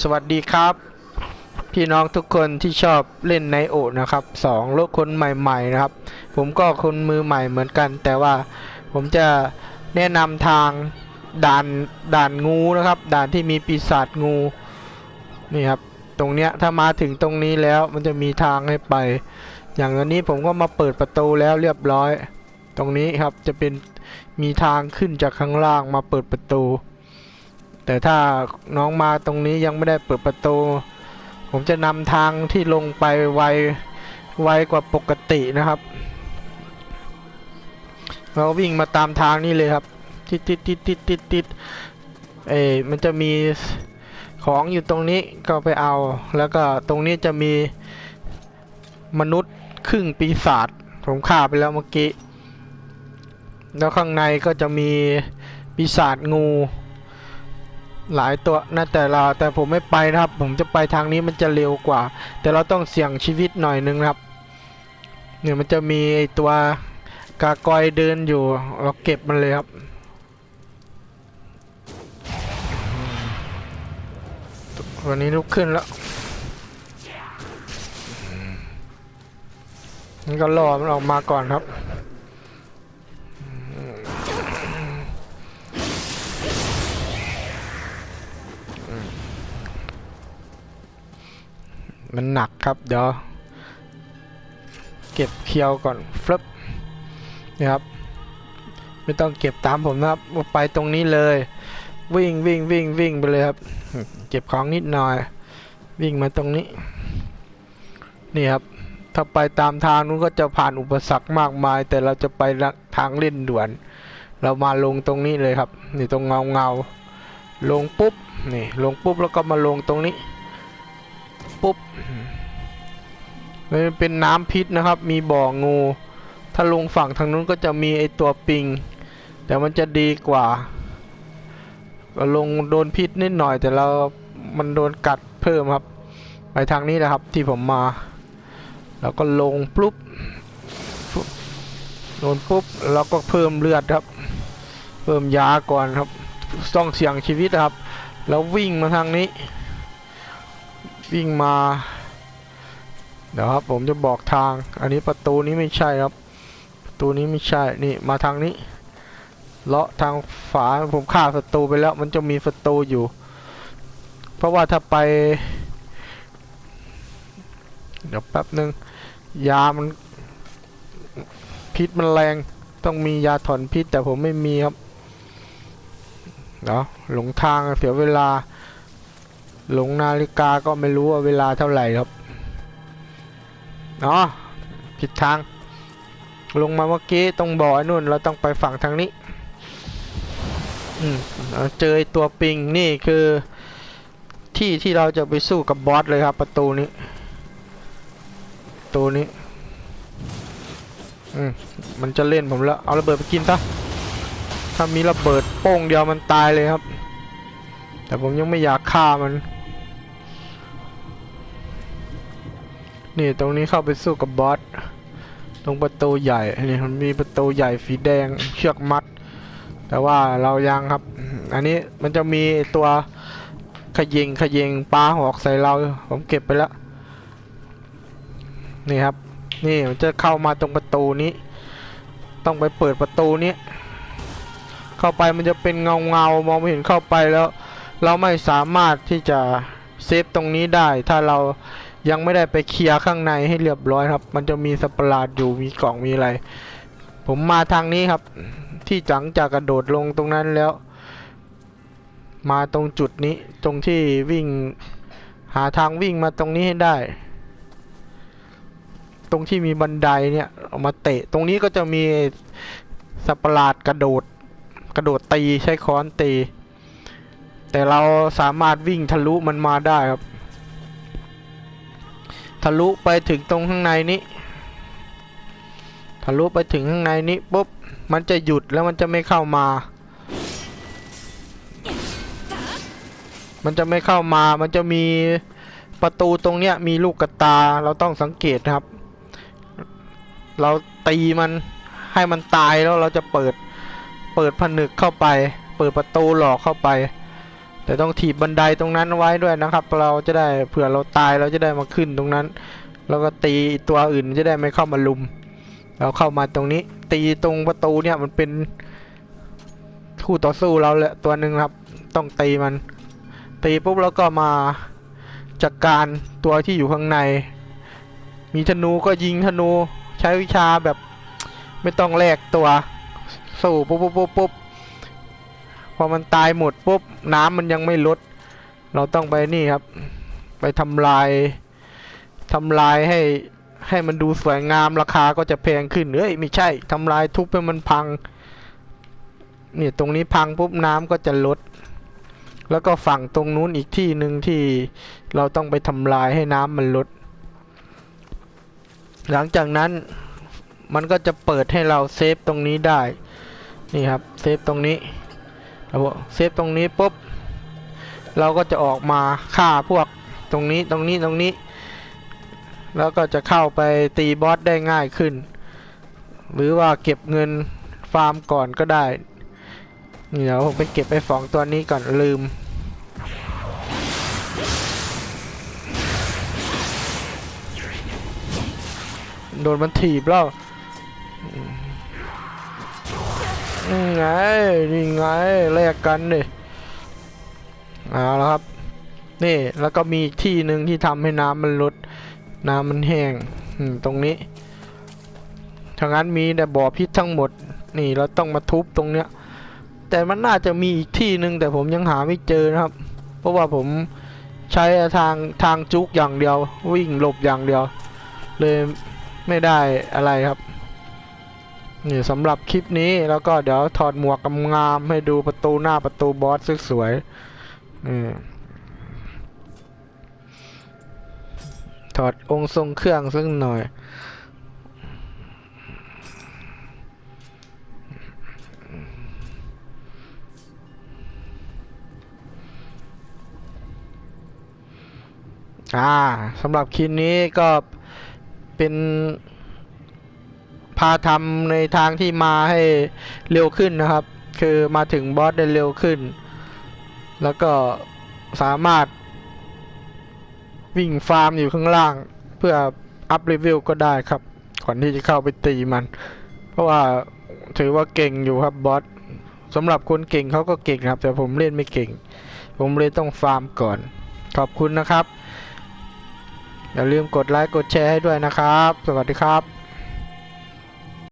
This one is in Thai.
สวัสดีครับ พี่น้องทุกคนที่ชอบเล่นในโอนะครับสองโลกคนใหม่ๆนะครับ ผมก็คนมือใหม่เหมือนกัน แต่ว่าผมจะแนะนำทางด่านด่านงูนะครับ ด่านที่มีปีศาจงูนี่ครับตรงเนี้ยถ้ามาถึงตรงนี้แล้วมันจะมีทางให้ไป อย่างอันนี้ผมก็มาเปิดประตูแล้วเรียบร้อย ตรงนี้ครับจะเป็นมีทางขึ้นจากข้างล่างมาเปิดประตู แต่ถ้าน้องมาตรงนี้ยังไม่ได้เปิดประตู ผมจะนำทางที่ลงไปไวไวกว่าปกตินะครับ เราวิ่งมาตามทางนี้เลยครับ ติดติดติดติดติดติดเอ้มันจะมีของอยู่ตรงนี้ก็ไปเอา แล้วก็ตรงนี้จะมีมนุษย์ครึ่งปีศาจผมฆ่าไปแล้วเมื่อกี้ แล้วข้างในก็จะมีปีศาจงู หลายตัวนะแต่เราแต่ผมไม่ไปนะครับ ผมจะไปทางนี้มันจะเร็วกว่า แต่เราต้องเสี่ยงชีวิตหน่อยนึงครับ เนี่ยมันจะมีตัวกากอยเดินอยู่เราเก็บมันเลยครับ วันนี้ลุกขึ้นแล้วงั้นก็รอมันออกมาก่อนครับ มันหนักครับ เดี๋ยว เก็บเคียวก่อนฟลึบนี่ครับ ไม่ต้องเก็บตามผมนะครับ ไปตรงนี้เลย วิ่งวิ่งวิ่งวิ่งไปเลยครับ เก็บของนิดหน่อย วิ่งมาตรงนี้ นี่ครับ ถ้าไปตามทางนู้นก็จะผ่านอุปสรรคมากมาย แต่เราจะไปทางเล่นด่วน เรามาลงตรงนี้เลยครับ นี่ตรงเงาเงาลงปุ๊บ นี่ ลงปุ๊บแล้วก็มาลงตรงนี้ ปุ๊บมันเป็นน้ำพิษนะครับ มีบ่องู ถ้าลงฝั่งทางนู้นก็จะมีไอตัวปิง แต่มันจะดีกว่าก็ลงโดนพิษนิดหน่อย แต่เรา มันโดนกัดเพิ่มครับ ไปทางนี้นะครับ ที่ผมมา แล้วก็ลงปุ๊บโดนปุ๊บแล้วก็เพิ่มเลือดครับ เพิ่มยาก่อนครับ ต้องเสี่ยงชีวิตนะครับ แล้ววิ่งมาทางนี้ วิ่งมา เดี๋ยวครับผมจะบอกทาง อันนี้ประตูนี้ไม่ใช่ครับ ประตูนี้ไม่ใช่ นี่มาทางนี้ เลาะทางฝาผมฆ่าศัตรูไปแล้ว มันจะมีศัตรูอยู่ เพราะว่าถ้าไป เดี๋ยวแป๊บหนึ่งยามันพิษมันแรง ต้องมียาถอนพิษแต่ผมไม่มีครับเดี๋ยวหลงทางเสียเวลา หลงนาฬิกาก็ไม่รู้ว่าเวลาเท่าไหร่ครับเนาะผิดทาง ลงมาเมื่อกี้ตรงบ่อไอ้นู่น เราต้องไปฝั่งทางนี้ อืมเอาเจอตัวปิงนี่คือ ที่ที่เราจะไปสู้กับบอสเลยครับ ประตูนี้ประตูนี้ อืมมันจะเล่นผมแล้ว เอาระเบิดไปกินซะถ้ามีระเบิดโป้งเดียวมันตายเลยครับ แต่ผมยังไม่อยากฆ่ามัน นี่ตรงนี้เข้าไปสู้กับบอส ตรงประตูใหญ่ นี่มันมีประตูใหญ่สีแดงเชือกมัด แต่ว่าเรายังครับ อันนี้มันจะมีตัวขยิงขยิงปลาหอกใส่เรา ผมเก็บไปแล้ว นี่ครับ นี่มันจะเข้ามาตรงประตูนี้ ต้องไปเปิดประตูนี้ เข้าไปมันจะเป็นเงาเงามองไม่เห็นเข้าไปแล้ว เราไม่สามารถที่จะเซฟตรงนี้ได้ ถ้าเรายังไม่ได้ไปเคลียร์ข้างในให้เรียบร้อยครับ มันจะมีสัตว์ปราดอยู่มีกล่องมีอะไร ผมมาทางนี้ครับ ที่จังจากกระโดดลงตรงนั้นแล้ว มาตรงจุดนี้ตรงที่วิ่ง หาทางวิ่งมาตรงนี้ให้ได้ ตรงที่มีบันไดเนี่ยเอามาเตะตรงนี้ก็จะมีสัตว์ปราดกระโดด กระโดดตีใช้ค้อนตี แต่เราสามารถวิ่งทะลุมันมาได้ครับ ทะลุไปถึงตรงข้างในนี้ ทะลุไปถึงข้างในนี้ปุ๊บ มันจะหยุดแล้วมันจะไม่เข้ามา มันจะไม่เข้ามา มันจะมีประตูตรงเนี้ยมีลูกกระตา เราต้องสังเกตครับ เราตีมันให้มันตายแล้วเราจะเปิด เปิดผนึกเข้าไป เปิดประตูหลอกเข้าไป แต่ต้องถีบบันไดตรงนั้นไว้ด้วยนะครับ เราจะได้เผื่อเราตายเราจะได้มาขึ้นตรงนั้น แล้วก็ตีตัวอื่นจะได้ไม่เข้ามาลุม เราเข้ามาตรงนี้ ตีตรงประตูเนี่ยมันเป็นคู่ต่อสู้เราแหละตัวหนึ่งครับ ต้องตีมัน ตีปุ๊บแล้วก็มาจัดการตัวที่อยู่ข้างใน มีธนูก็ยิงธนูใช้วิชาแบบไม่ต้องแลกตัว สู้ปุ๊บปุ๊บปุ๊บปุ๊บ พอมันตายหมดปุ๊บน้ำมันยังไม่ลด เราต้องไปนี่ครับ ไปทำลายทำลายให้ให้มันดูสวยงามราคาก็จะแพงขึ้นเอ้ยไม่ใช่ทำลายทุบให้มันพังเนี่ยตรงนี้พังปุ๊บน้ำก็จะลด แล้วก็ฝั่งตรงนู้นอีกที่หนึ่งที่เราต้องไปทำลายให้น้ำมันลด หลังจากนั้นมันก็จะเปิดให้เราเซฟตรงนี้ได้ นี่ครับเซฟตรงนี้ เราบอกเซฟตรงนี้ปุ๊บเราก็จะออกมาฆ่าพวกตรงนี้ตรงนี้ตรงนี้ แล้วก็จะเข้าไปตีบอสได้ง่ายขึ้น หรือว่าเก็บเงินฟาร์มก่อนก็ได้เดี๋ยวผมไปเก็บไปสองตัวนี้ก่อนลืม โดนมันถีบแล้ว นี่ไงนี่ไงแลกกันดิเอาแล้วครับ นี่แล้วก็มีที่หนึ่งที่ทำให้น้ำมันลด น้ำมันแห้งตรงนี้ทางนั้นมีแต่บ่อพิษทั้งหมด นี่เราต้องมาทุบตรงเนี้ย แต่มันน่าจะมีอีกที่หนึ่งแต่ผมยังหาไม่เจอนะครับ เพราะว่าผมใช้ทางทางจุกอย่างเดียว วิ่งหลบอย่างเดียว เลยไม่ได้อะไรครับ นี่สำหรับคลิปนี้แล้วก็เดี๋ยวถอดหมวกำงามให้ดูประตูหน้าประตูบอสสวยๆนี่ถอดองค์ทรงเครื่องสักหน่อย อ่าสำหรับคลิปนี้ก็เป็นาทำในทางที่มาให้เร็วขึ้นนะครับ คือมาถึงบอสได้เร็วขึ้น แล้วก็สามารถ วิ่งฟาร์มอยู่ข้างล่าง เพื่ออัพเลเวลก็ได้ครับก่อนที่จะเข้าไปตีมัน เพราะว่าถือว่าเก่งอยู่ครับบอสสำหรับคนเก่งเขาก็เก่งครับ แต่ผมเล่นไม่เก่ง ผมเลยต้องฟาร์มก่อน ขอบคุณนะครับ อย่าลืมกดไลค์กดแชร์ให้ด้วยนะครับ สวัสดีครับ